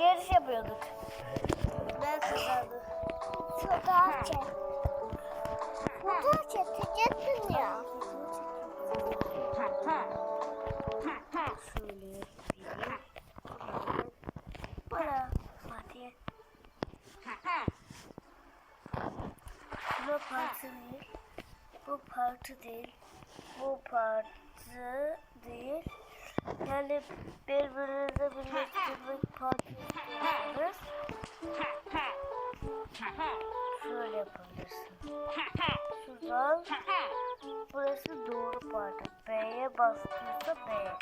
yarış yapıyorduk. Ben kazandım. Fotoğraf çek. Fotoğraf çekecektin ya. Şöyle. Bana Fatih. Bu parti değil. Bu parti değil. Bu parti değil. Yani birbirinize birleştirmek istiyorsanız şöyle yapabilirsin. Şuradan burası doğru parti. B'ye bastıysa B.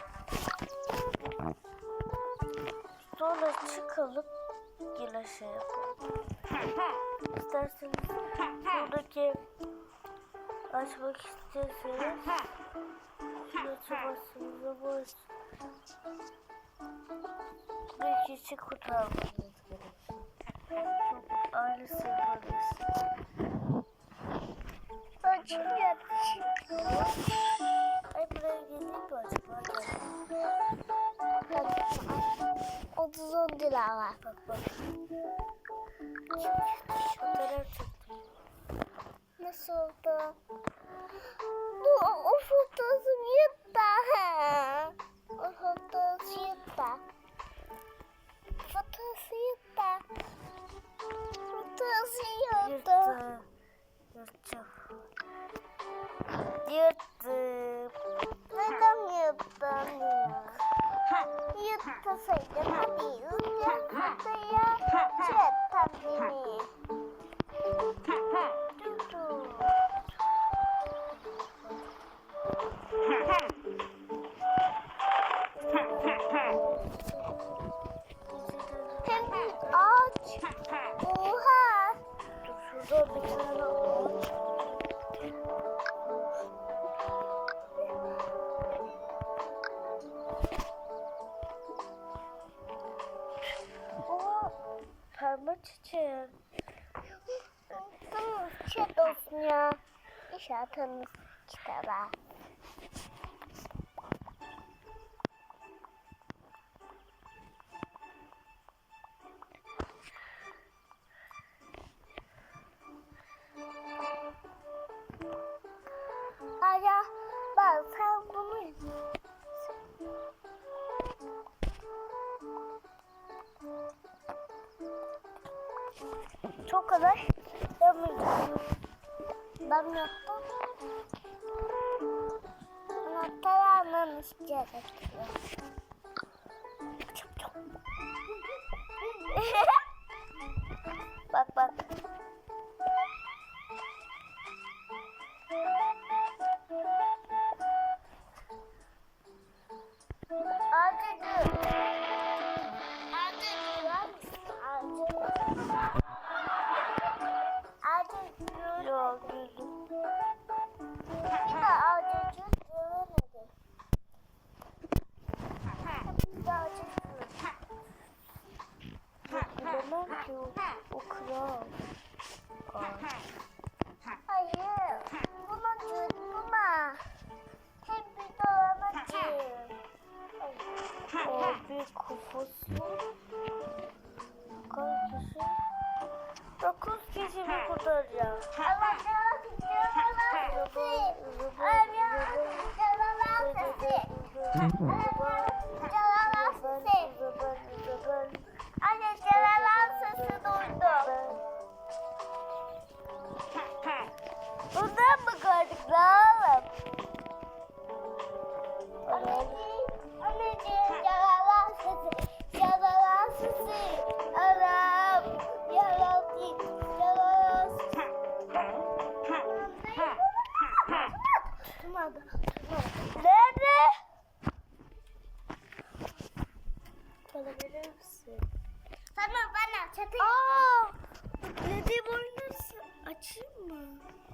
Sonra çıkalım yine şey yapalım. İsterseniz buradaki açmak isterseniz Bir kişi gerekiyor. Çok ailesi yapabilirsiniz. Açıyor. Ay buraya geleyim mi acaba? Gel. 30 lira var. Bak bak. Fotoğraf çektim. Nasıl oldu? 水跟他比，这样这样，却他比你。Çiçeği. Tamam çek olsun ya. İşaretimiz kitaba. Çok kadar yapmayacağım. ben yaptım. Anahtarı almamız gerekiyor. Çok çok. 어, 그럼. 어. 아예, 궁금한 줄 궁금아. 텔비도 남았지. 어디 그곳이? 그곳이? 나 크게 집을 고다리야. alabilir misin? Tamam bana çatayım. Aa! Dediğim oyunu açayım mı?